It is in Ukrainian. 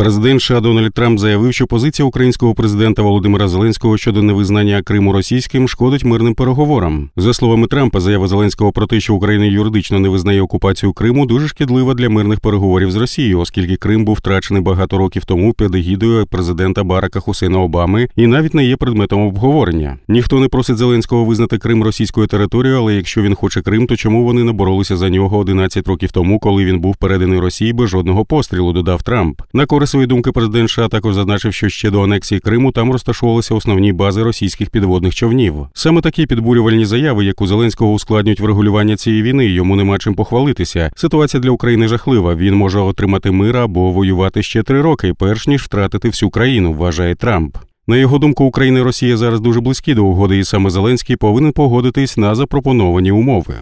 Президент США Дональд Трамп заявив, що позиція українського президента Володимира Зеленського щодо невизнання Криму російським шкодить мирним переговорам. За словами Трампа, заява Зеленського про те, що Україна юридично не визнає окупацію Криму, дуже шкідлива для мирних переговорів з Росією, оскільки Крим був втрачений багато років тому під егідою президента Барака Хусейна Обами і навіть не є предметом обговорення. Ніхто не просить Зеленського визнати Крим російською територією, але якщо він хоче Крим, то чому вони не боролися за нього 11 років тому, коли він був переданий Росії без жодного пострілу? Додав Трамп. На користь своєї думки президент США також зазначив, що ще до анексії Криму там розташовувалися основні бази російських підводних човнів. Саме такі підбурювальні заяви, як у Зеленського ускладнюють врегулювання цієї війни. Йому нема чим похвалитися. Ситуація для України жахлива. Він може отримати мир або воювати ще три роки, перш ніж втратити всю країну, вважає Трамп. На його думку, Україна і Росія зараз дуже близькі до угоди, і саме Зеленський повинен погодитись на запропоновані умови.